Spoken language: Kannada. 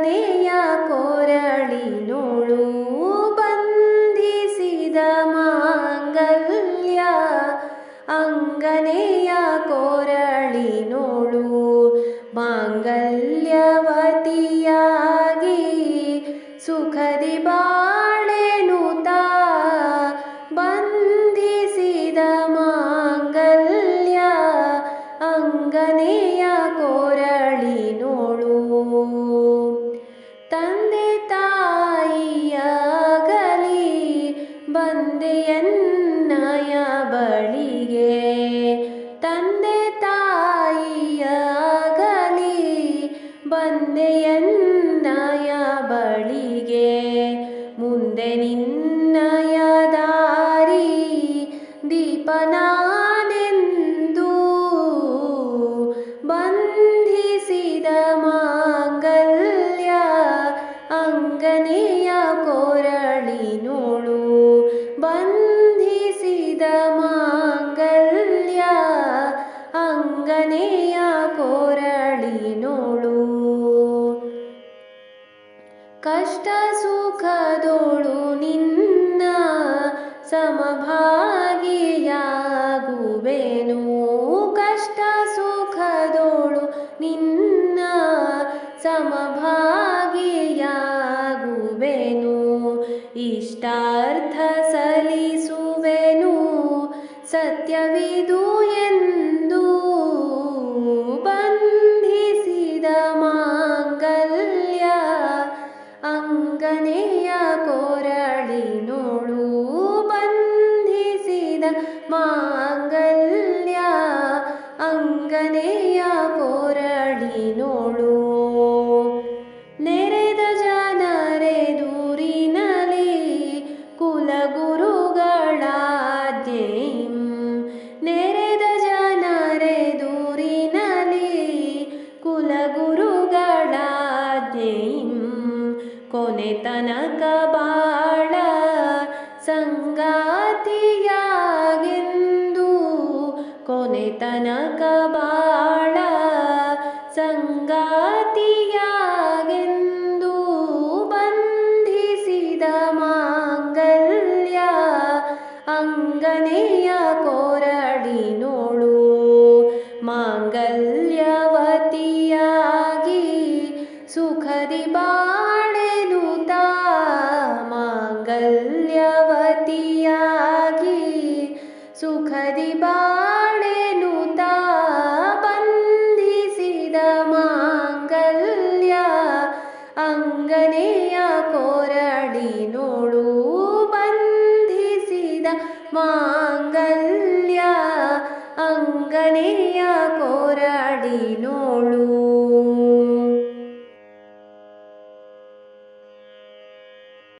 ಅಂಗನೆಯ ಕೊರಳಿನೋಳು ಬಂಧಿಸಿದ ಮಾಂಗಲ್ಯ ಅಂಗನೆಯ ಕೊರಳಿನೋಳು ಮಾಂಗಲ್ಯವತಿಯಾಗಿ ಸುಖದಿ ಬಾಳೆನುತಾ ಬಂದೆಯನ್ನಯ ಬಳಿಗೆ ತಂದೆ ತಾಯಿಯಾಗಲಿ ಬಂದೆಯನ್ನಯ ಬಳಿಗೆ ಮುಂದೆ ನಿನ್ನಯ ದಾರಿ ದೀಪನಾನೆಂದು ಬಂಧಿಸಿದ ಮಾಂಗಲ್ಯ ಅಂಗನೆಯ ಅಂಗನೆಯ ಕೋರಳಿನೋಳು ಕಷ್ಟ ಸುಖದೋಳು ನಿನ್ನ ಸಮಭಾಗಿಯಾಗುವೆನು. ಕಷ್ಟ ಸುಖದೋಳು ನಿನ್ನ ಸಮಭಾಗಿಯಾಗುವೆನು. ಇಷ್ಟಾರ್ಥ ಸಲಿಸುವೆನು ಸತ್ಯವಿದು ಎಂದು ಅಂಗನೆಯ ಕೊರಳಿನೋಳು ಬಂಧಿಸಿದ ಮಾಂಗಲ್ಯ. ಅಂಗನೆಯ ಕೊರಳಿನೋಳು ನೆರೆದ ಜನರೆ ದೂರಿನಲಿ ಕುಲಗುರುಗಳಾಜ್ಞೆಂ ನೆರೆದ ಜನರೆ ದೂರಿನಲಿ ಕುಲಗುರುಗಳಾಜ್ಞೆಂ ಕೊನೆ ತನಕ ಬಾಳ ಸಂಗಾತಿಯಾಗೆಂದು ಕೊನೆ ತನಕ ಬಾಳ ಸಂಗಾತಿಯಾಗೆಂದು ಸುಖದಿ ಬಾಳೆನುತಾ ಬಂಧಿಸಿದ ಮಾಂಗಲ್ಯ. ಅಂಗನೆಯ ಕೊರಳಿನೋಳು ಬಂಧಿಸಿದ ಮಾಂಗಲ್ಯ. ಅಂಗನೆಯ ಕೊರಳಿನೋಳು